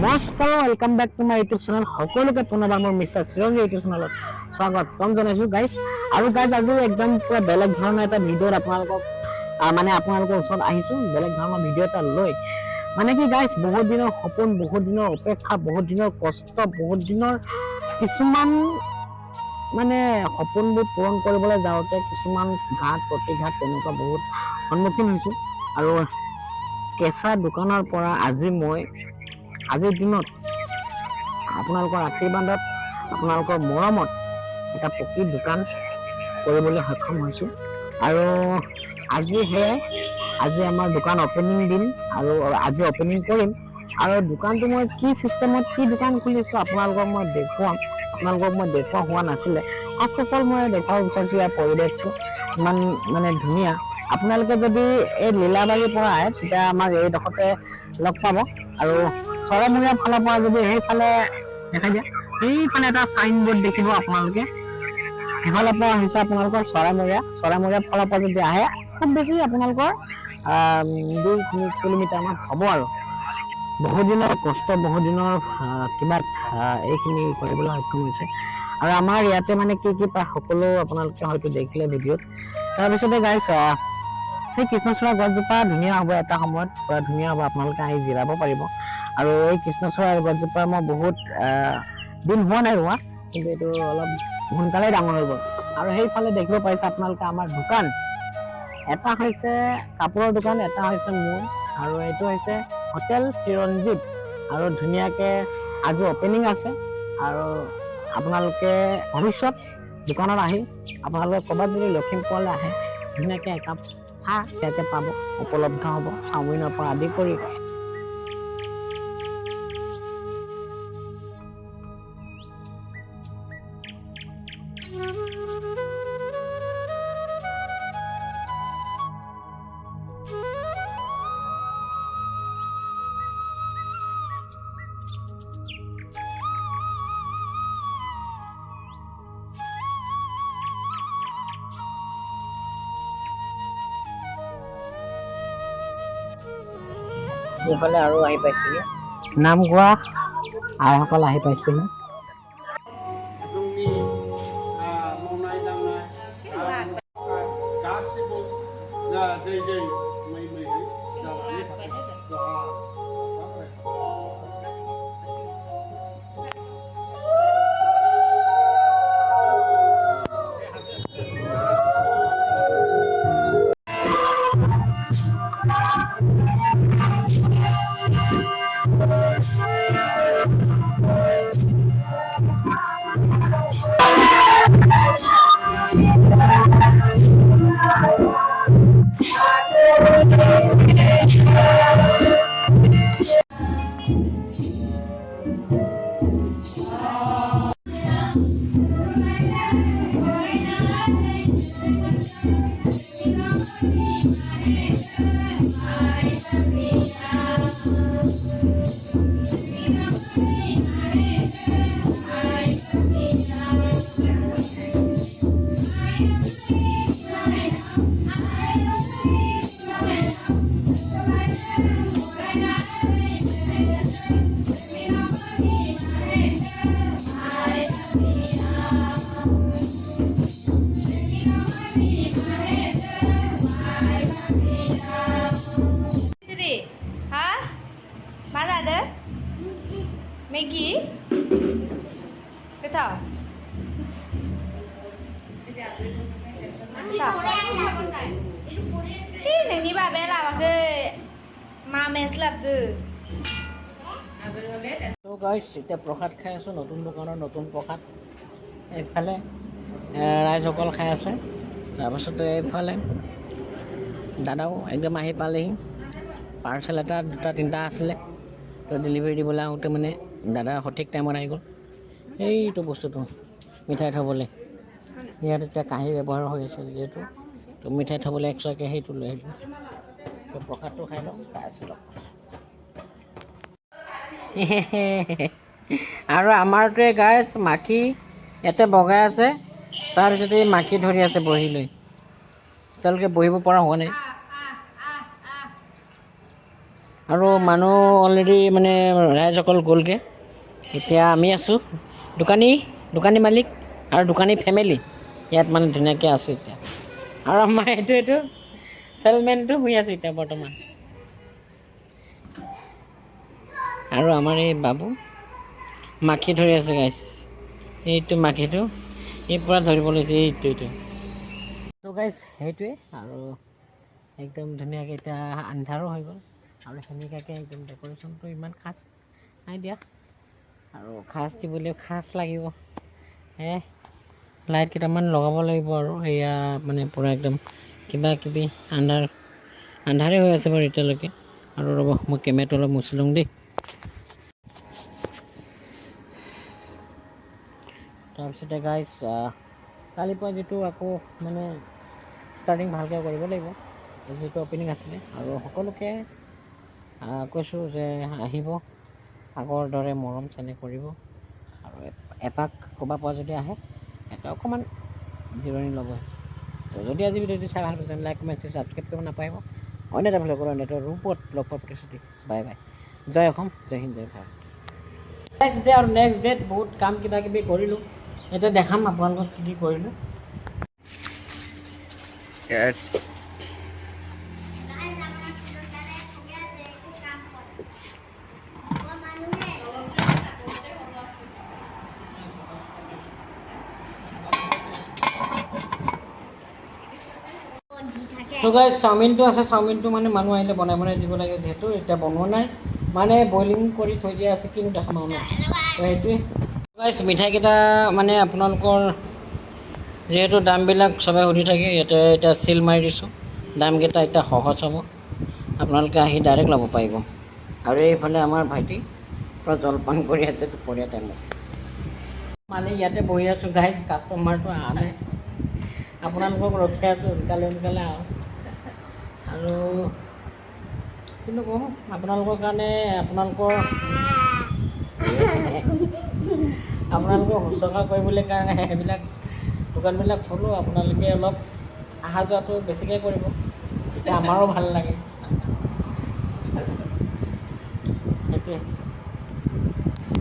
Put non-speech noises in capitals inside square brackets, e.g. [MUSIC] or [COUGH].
নমস্কাৰ welcome back to my YouTube channel সকলোকে পুনৰবাৰ মোৰ মিষ্টাৰ চিৰঞ্জী ইউটিউব চেনেলত স্বাগতম জনাইছোঁ গাইজ আৰু গাইজ আজি একদম পুৰা বেলেগ ধৰণৰ এটা ভিডিঅ'ত আপোনালোকক মানে আপোনালোকৰ ওচৰত আহিছোঁ। বেলেগ ধৰণৰ ভিডিঅ' এটা লৈ। মানে কি গাইজ বহুত দিনৰ সপোন, বহুত দিনৰ অপেক্ষা, বহুত দিনৰ কষ্ট, বহুত দিনৰ কিছুমান মানে সপোনবোৰ পূৰণ কৰিবলৈ যাওঁতে কিছুমান ঘাট প্ৰতিঘাত তেনেকুৱা বহুত সন্মুখীন হৈছোঁ। আৰু কেঁচা দোকানৰ পৰা আজি মই আজিৰ দিনত আপোনালোকৰ আশীৰ্বাদত আপোনালোকৰ মৰমত এটা পকী দোকান কৰিবলৈ সক্ষম হৈছোঁ। আৰু আজি সেয়াই আজি আমাৰ দোকান অপেনিং দিন আৰু আজি অপেনিং কৰিম। আৰু দোকানটো মই কি চিষ্টেমত কি দোকান খুলিছোঁ আপোনালোকক মই দেখুৱাম। আপোনালোকক মই দেখুওৱা হোৱা নাছিলে। ফাৰ্ষ্ট অফ অল মই দেখুৱাব বিচাৰিছোঁ ইয়াৰ পৰিৱেশটো। ইমান মানে ধুনীয়া। আপোনালোকে যদি এই লীলাবাৰীৰ পৰা আহে তেতিয়া আমাক এইডোখৰতে লগ পাব। আৰু চৰাইমূৰীয়া ফালৰ পৰা যদি সেইফালে দেখাই দিয়ে সেইফালে এটা চাইন বৰ্ড দেখিব আপোনালোকে। সেইফালৰ পৰা হৈছে আপোনালোকৰ চৰাইমূৰীয়া চৰাইমূৰীয়া ফালৰ পৰা যদি আহে খুব বেছি আপোনালোকৰ দুই তিনি কিলোমিটাৰমান হ'ব আৰু। বহুত দিনৰ কষ্ট বহুত দিনৰ আহ, কিবা এইখিনি কৰিবলৈ সক্ষম হৈছে। আৰু আমাৰ ইয়াতে মানে কি কি পায় সকলো আপোনালোকে হয়তো দেখিলে ভিডিঅ'ত। তাৰপিছতে গাইছ সেই কৃষ্ণচূড়া গছজোপা ধুনীয়া হ'ব এটা সময়ত পুৰা ধুনীয়া হ'ব আপোনালোকে আহি জিৰাব পাৰিব। আৰু এই কৃষ্ণচূড়া গছজোপা মই বহুত দিন হোৱা নাই ৰোৱা কিন্তু এইটো অলপ সোনকালে ডাঙৰ হৈ গ'ল। আৰু সেইফালে দেখিব পাৰিছে আপোনালোকে আমাৰ দোকান। এটা হৈছে কাপোৰৰ দোকান এটা হৈছে মোৰ আৰু এইটো হৈছে হোটেল চিৰঞ্জীৱ আৰু ধুনীয়াকে আজি অপেনিং আছে আৰু আপোনালোকে ভৱিষ্যত দোকানত আহি আপোনালোকে ক'ৰবাত যদি লখিমপুৰলৈ আহে ধুনীয়াকে একাপ চাহ ইয়াতে পাব উপলব্ধ হ'ব চাওমিনৰ পৰা আদি কৰি। এইফালে আৰু আহি পাইছিলে নাম গোৱা আইসকল আহি পাইছিলে যে যে Amén. তো গাইছ এতিয়া প্ৰসাদ খাই আছোঁ নতুন দোকানৰ নতুন প্ৰসাদ এইফালে ৰাইজসকল খাই আছে তাৰপাছতে এইফালে দাদাও একদম আহি পালেহি পাৰ্চেল এটা দুটা তিনিটা আছিলে তো ডেলিভাৰী দিবলৈ আহোঁতে মানে দাদা সঠিক টাইমত আহি গ'ল। এইটো বস্তুটো মিঠাই থ'বলৈ। ইয়াত এতিয়া কাঁহী ব্যৱহাৰ হৈ আছে যিহেতু। তো মিঠাই থ'বলৈ এক্সট্ৰাকৈ সেইটো লৈ আহিলোঁ। প্ৰসাদটো খাই লওঁ লওক আৰু আমাৰটোৱে গাইছ মাখি ইয়াতে বগাই আছে। তাৰপিছতে এই মাখি ধৰি আছে বহি লৈ তেওঁলোকে বহিব পৰা হোৱা নাই। আৰু মানুহ অলৰেডি মানে ৰাইজসকল গ'লগৈ। এতিয়া আমি আছোঁ। দোকানী দোকানী মালিক আৰু দোকানী ফেমিলি ইয়াত মানে ধুনীয়াকৈ আছোঁ এতিয়া। আৰু আমাৰ এইটো এইটো চেলমেনটো শুই আছোঁ এতিয়া বৰ্তমান। আৰু আমাৰ এই বাবু মাখি ধৰি আছে গাইছ এইটো মাখিটো এই পূৰা ধৰিব লৈছে এইটো এইটো। তো গাইছ সেইটোৱে আৰু একদম ধুনীয়াকৈ এতিয়া আন্ধাৰো হৈ গ'ল। আৰু সেনেকুৱাকৈ একদম ডেক'ৰেশ্যনটো ইমান খাচ নাই দিয়া। আৰু খাচ দিবলৈ খাচ লাগিব। হে লাইট কেইটামান লগাব লাগিব আৰু সেয়া মানে পূৰা একদম কিবা কিবি আন্ধাৰ আন্ধাৰে হৈ আছে বাৰু এতিয়ালৈকে। আৰু ৰ'ব মই কেমেৰাটো অলপ মুচি লওঁ দেই। তাৰপিছতে গাইজ কালিৰ পৰা যিটো আকৌ মানে ষ্টাৰ্টিং ভালকৈ কৰিব লাগিব যিটো অপেনিং আছিলে। আৰু সকলোকে কৈছোঁ যে আহিব আগৰ দৰে মৰম চেনেহ কৰিব। আৰু এপ- এপাক ক'ৰবাৰ পৰা যদি আহে এটা অকণমান জিৰণি ল'ব তো যদি আজি ভিডিঅ'টো চাই ভাল পাইছে লাইক কমেণ্ট ছাবস্ক্ৰাইব কৰিব নাপাহৰিব। অন্য এটা ভিডিঅ' অন্য এটা ৰূপত লগ পোৱাৰ প্ৰতিশ্ৰুতি বাই বাই। জয় অসম জয় হিন্দ জয় ভাৰত। নেক্সট ডে আৰু নেক্সট ডেত বহুত কাম কিবা কিবি কৰিলোঁ। এতিয়া দেখাম আপোনালোকক কি কি কৰিলোঁ। তো গাইজ চাওমিনটো আছে চাওমিনটো মানে মানুহ আহিলে বনাই বনাই দিব লাগে যিহেতু এতিয়া বনোৱা নাই। মানে বইলিং কৰি থৈ দিয়া আছে কিন্তু দেখাম আৰু ন? তো সেইটোৱে। গাইজ মিঠাইকেইটা মানে আপোনালোকৰ যিহেতু দামবিলাক চবে সুধি থাকে ইয়াতে এতিয়া চিল মাৰি দিছোঁ। দামকেইটা এতিয়া সহজ হ'ব। আপোনালোকে আহি ডাইৰেক্ট ল'ব পাৰিব। আৰু এইফালে আমাৰ ভাইটি পূৰা জলপান কৰি আছে দুপৰীয়া টাইমত মানে ইয়াতে বহি আছোঁ গাইজ কাষ্টমাৰটো নাই। আপোনালোকক ৰখি আছোঁ সোনকালে সোনকালে আহক। আৰু কিন্তু কওঁ আপোনালোকৰ কাৰণে আপোনালোকৰ [LAUGHS] আপোনালোকক শুশ্ৰূষা কৰিবলৈ কাৰণে সেইবিলাক দোকানবিলাক থ'লোঁ আপোনালোকে অলপ অহা যোৱাটো বেছিকৈ কৰিব। তেতিয়া আমাৰো ভাল লাগে। সেইটোৱে।